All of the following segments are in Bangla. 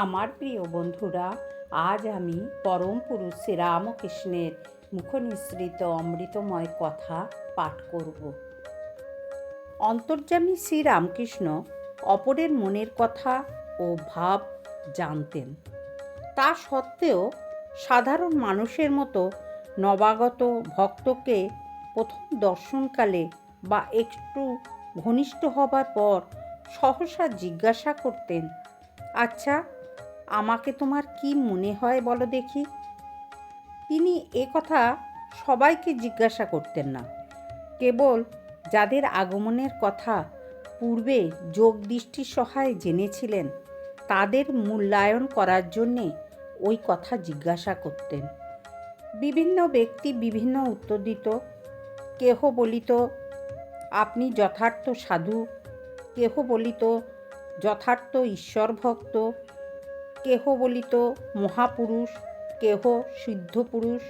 আমার প্রিয় বন্ধুরা, আজ আমি পরম পুরুষ শ্রীরামকৃষ্ণের মুখনিসৃত অমৃতময় কথা পাঠ করব। অন্তর্যামী শ্রীরামকৃষ্ণ অপরের মনের কথা ও ভাব জানতেন। তা সত্ত্বেও সাধারণ মানুষের মতো নবাগত ভক্তকে প্রথম দর্শনকালে বা একটু ঘনিষ্ঠ হবার পর সহসা জিজ্ঞাসা করতেন আচ্ছা আমাকে তোমার কি মনে হয় বলো দেখি। তিনি এ কথা সবাইকে জিজ্ঞাসা করতেন না। কেবল যাদের আগমনের কথা পূর্বে যোগ দৃষ্টির সহায় জেনেছিলেন, তাদের মূল্যায়ন করার জন্যে ওই কথা জিজ্ঞাসা করতেন। বিভিন্ন ব্যক্তি বিভিন্ন উত্তর দিত। কেহ বলিত, আপনি যথার্থ সাধু। কেহ বলিত, যথার্থ ঈশ্বর ভক্ত কেহ বলিত মহাপুরুষ, কেহ সিদ্ধ পুরুষ,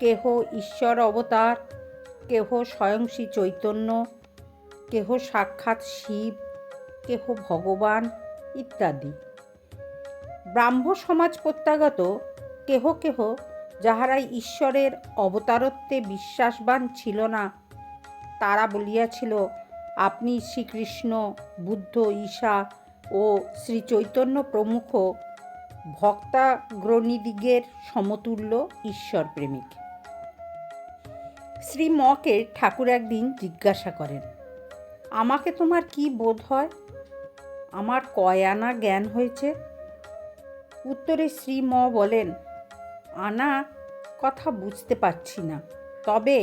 কেহ ঈশ্বর অবতার, কেহ স্বয়ং শ্রী চৈতন্য, কেহ সাক্ষাৎ শিব, কেহ ভগবান ইত্যাদি। ব্রাহ্ম সমাজ প্রত্যাগত কেহ কেহ যাহারা ঈশ্বরের অবতারত্বে বিশ্বাসবান ছিল না, তারা বলিয়াছিল, আপনি শ্রীকৃষ্ণ, বুদ্ধ, ঈশা ও শ্রী চৈতন্য প্রমুখ ভক্তাগ্রণীদিগের সমতুল্য ঈশ্বর প্রেমিক শ্রী মকে ঠাকুর একদিন জিজ্ঞাসা করেন, আমাকে তোমার কি বোধ হয়? আমার কয় আনা জ্ঞান হয়েছে? উত্তরে শ্রী ম বলেন, আনা কথা বুঝতে পারছি না। তবে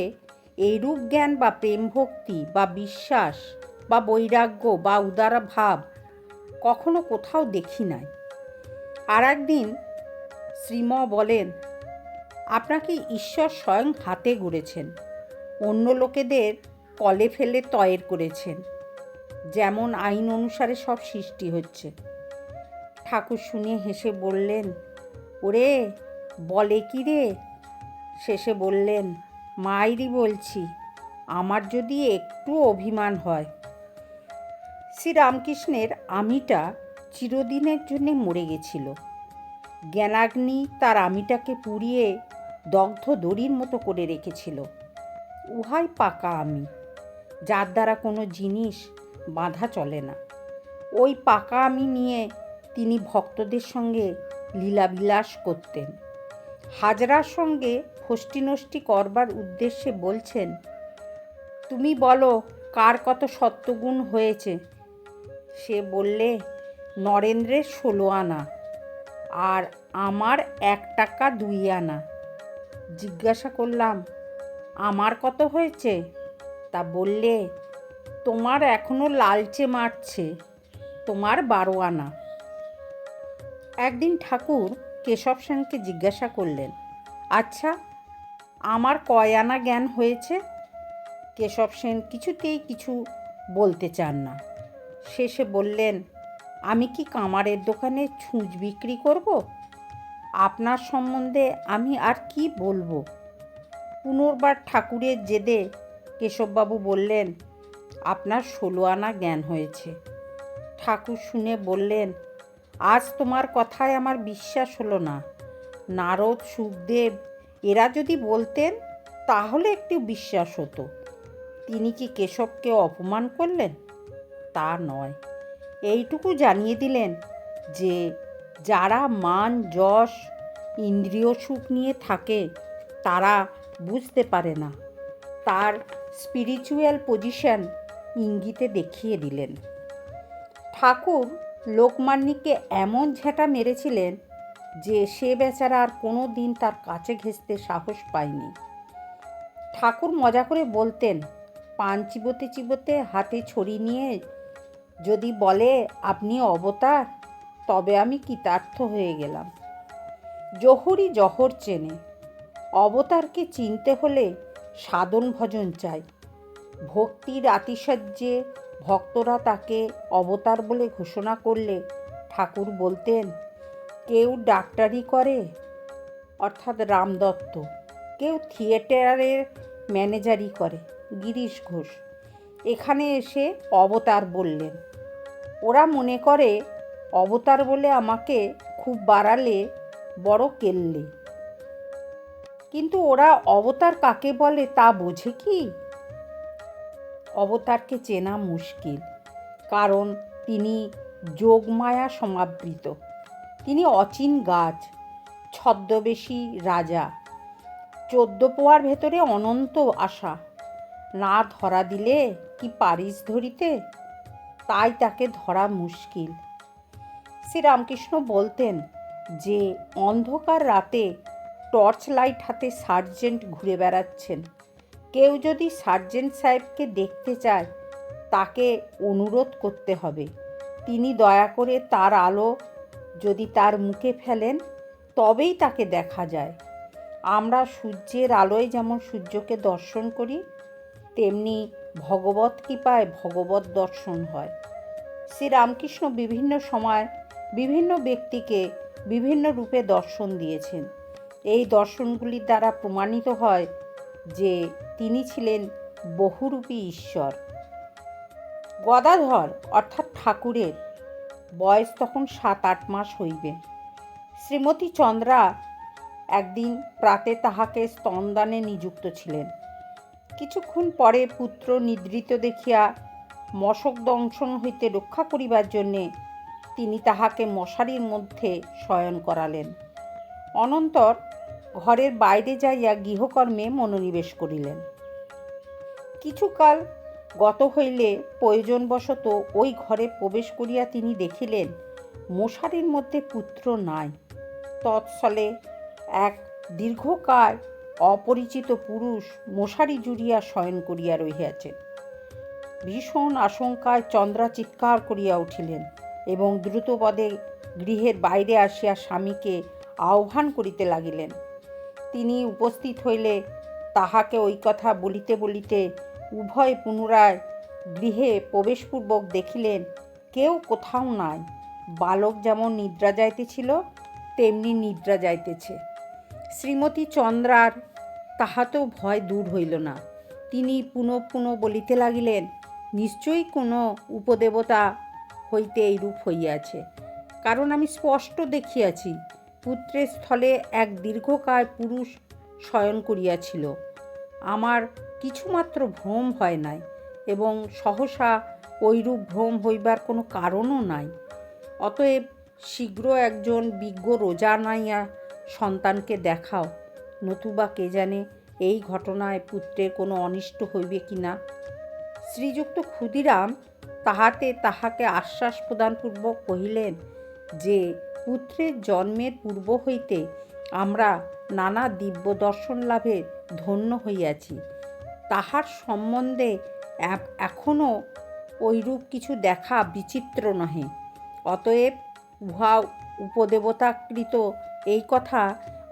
এইরূপ জ্ঞান বা প্রেম ভক্তি বা বিশ্বাস বা বৈরাগ্য বা উদার ভাব কখনো কোথাও দেখি নাই। আর একদিন শ্রীম বলেন, আপনাকে ঈশ্বর স্বয়ং হাতে গড়েছেন। অন্য লোকেদের কলে ফেলে তয়ের করেছেন। যেমন আইন অনুসারে সব সৃষ্টি হচ্ছে। ঠাকুর শুনে হেসে বললেন, ওরে, বলে কি রে? শেষে বললেন মায়েরই বলছি, আমার যদি একটু অভিমান হয়, শ্রীরামকৃষ্ণের আমিটা চিরদিনের জন্য মরে গেছিল। জ্ঞানাগ্নি তার আমিটাকে পুড়িয়ে দগ্ধ দড়ির মতো করে রেখেছিল। উহাই পাকা আমি, যার দ্বারা কোনো জিনিস বাঁধা চলে না। ওই পাকা আমি নিয়ে তিনি ভক্তদের সঙ্গে লীলাবিলাস করতেন। হাজরার সঙ্গে ফষ্টি নষ্টি করবার উদ্দেশ্যে বলছেন, তুমি বলো, কার কত সত্যগুণ হয়েছে? সে বললে নরেন্দ্রের ষোলো আনা আর আমার এক টাকা দুই আনা। জিজ্ঞাসা করলাম, আমার কত হয়েছে? তা বললে, তোমার এখনও লালচে মারছে, তোমার বারো আনা। একদিন ঠাকুর কেশব সেনকে জিজ্ঞাসা করলেন আচ্ছা আমার কয় আনা জ্ঞান হয়েছে? কেশব সেন কিছুতেই কিছু বলতে চান না। শেষে বললেন আমি কি কামারের দোকানে ছুঁচ বিক্রি করব? আপনার সম্বন্ধে আমি আর কি বলব? পুনর্বার ঠাকুরের জেদে কেশববাবু বললেন, আপনার ষোলো আনা জ্ঞান হয়েছে। ঠাকুর শুনে বললেন, আজ তোমার কথায় আমার বিশ্বাস হলো না। নারদ, সুখদেব, এরা যদি বলতেন, তাহলে একটু বিশ্বাস হতো। তিনি কি কেশবকে অপমান করলেন? তা নয়। এইটুকু জানিয়ে দিলেন যে যারা মান, যশ, ইন্দ্রিয় সুখ নিয়ে থাকে, তারা বুঝতে পারে না। তার স্পিরিচুয়াল পজিশন ইঙ্গিতে দেখিয়ে দিলেন। ঠাকুর লোকমান্যকে এমন ঝেঁটা মেরেছিলেন যে সে বেচারা আর কোনো দিন তার কাছে ঘেঁচতে সাহস পায়নি। ঠাকুর মজা করে বলতেন পান চিবোতে চিবোতে হাতে ছড়ি নিয়ে যদি বলে, আপনি অবতার? তবে আমি কৃতার্থ হয়ে গেলাম। জহরই জহর চেনে, অবতারকে চিনতে হলে সাধন ভজন চাই। ভক্তির আতিশয্যে ভক্তরা তাকে অবতার বলে ঘোষণা করলে ঠাকুর বলতেন, কেউ ডাক্তারি করে? অর্থাৎ রামদত্ত, কেউ থিয়েটারের ম্যানেজারি করে। গিরিশ ঘোষ এখানে এসে অবতার বললেন। ওরা মনে করে অবতার বলে আমাকে খুব বাড়ালে, বড় কেললে। কিন্তু ওরা অবতার কাকে বলে তা বোঝে কি? অবতারকে চেনা মুশকিল, কারণ তিনি যোগমায়া সমাবৃত। তিনি অচিন গাছ, ছদ্মবেশী রাজা। চোদ্দ পোয়ার ভেতরে অনন্ত আশা। না ধরা দিলে কি পারিস ধরিতে? তাই তাকে ধরা মুশকিল। শ্রীরামকৃষ্ণ বলতেন, যে অন্ধকার রাতে টর্চ লাইট হাতে সার্জেন্ট ঘুরে বেড়াচ্ছেন। কেউ যদি সার্জেন্ট সাহেবকে দেখতে চায়, তাকে অনুরোধ করতে হবে। তিনি দয়া করে তার আলো যদি তার মুখে ফেলেন, তবেই তাকে দেখা যায়। আমরা সূর্যের আলোয় যেমন সূর্যকে দর্শন করি তেমনি ভগবত কৃপায় ভগবত দর্শন হয়। শ্রীরামকৃষ্ণ বিভিন্ন সময় বিভিন্ন ব্যক্তিকে বিভিন্ন রূপে দর্শন দিয়েছেন। এই দর্শনগুলির দ্বারা প্রমাণিত হয় যে তিনি ছিলেন বহুরূপী ঈশ্বর। গদাধর অর্থাৎ ঠাকুরের বয়স তখন সাত আট মাস হইবে। শ্রীমতী চন্দ্রা একদিন প্রাতে তাহাকে স্তনদানে নিযুক্ত ছিলেন। কিছুক্ষণ পরে পুত্র নিদ্রিত দেখিয়া মশক দংশন হইতে রক্ষা করিবার জন্যে তিনি তাহাকে মশারির মধ্যে শয়ন করালেন। অনন্তর ঘরের বাইরে যাইয়া গৃহকর্মে মনোনিবেশ করিলেন। কিছুকাল গত হইলে প্রয়োজনবশত ওই ঘরে প্রবেশ করিয়া তিনি দেখিলেন, মশারির মধ্যে পুত্র নাই। তৎসলে এক দীর্ঘকায় অপরিচিত পুরুষ মশারি জুড়িয়া শয়ন করিয়া রহিয়াছেন। ভীষণ আশঙ্কায় চন্দ্রা চিৎকার করিয়া উঠিলেন এবং দ্রুতপদে গৃহের বাইরে আসিয়া স্বামীকে আহ্বান করিতে লাগিলেন। তিনি উপস্থিত হইলে তাহাকে ওই কথা বলিতে বলিতে উভয় পুনরায় গৃহে প্রবেশপূর্বক দেখিলেন, কেউ কোথাও নাই। বালক যেমন নিদ্রা যাইতেছিল, তেমনি নিদ্রা যাইতেছে। শ্রীমতী চন্দ্রার তাহাতেও ভয় দূর হইল না। তিনি পুনঃ পুনঃ বলিতে লাগিলেন, নিশ্চয়ই কোনো উপদেবতা হইতে এইরূপ হইয়াছে। কারণ আমি স্পষ্ট দেখিয়াছি, পুত্রের স্থলে এক দীর্ঘকায় পুরুষ শয়ন করিয়াছিল। আমার কিছুমাত্র ভ্রম হয় নাই এবং সহসা ঐরূপ ভ্রম হইবার কোনো কারণও নাই। অতএব শীঘ্র একজন বিজ্ঞ রোজা নাইয়া সন্তানকে দেখাও। নতুবা কে জানে এই ঘটনায় পুত্রের কোনো অনিষ্ট হইবে কি না। শ্রীযুক্ত ক্ষুদিরাম তাহাতে তাহাকে আশ্বাস প্রদানপূর্বক কহিলেন যে, পুত্রের জন্মের পূর্ব হইতে আমরা নানা দিব্য দর্শন লাভে ধন্য হইয়াছি। তাহার সম্বন্ধে এখনও ঐরূপ কিছু দেখা বিচিত্র নহে। অতএব উহা উপদেবতাকৃত এই কথা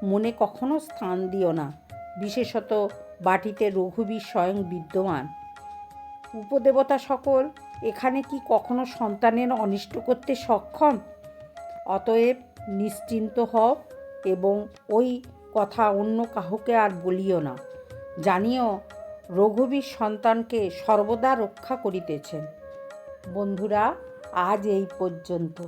মনে কখনো স্থান দিও না, বিশেষত বাটিতে রঘুবীর স্বয়ং বিদ্যমান। উপদেবতা সকল, এখানে কি কখনো সন্তানের অনিষ্ট করতে সক্ষম? অতএব নিশ্চিন্ত হও এবং ওই কথা অন্য কাহুকে আর বলিও না। জানিও রঘুবীর সন্তানকে সর্বদা রক্ষা করিতেছেন। বন্ধুরা, আজ এই পর্যন্ত।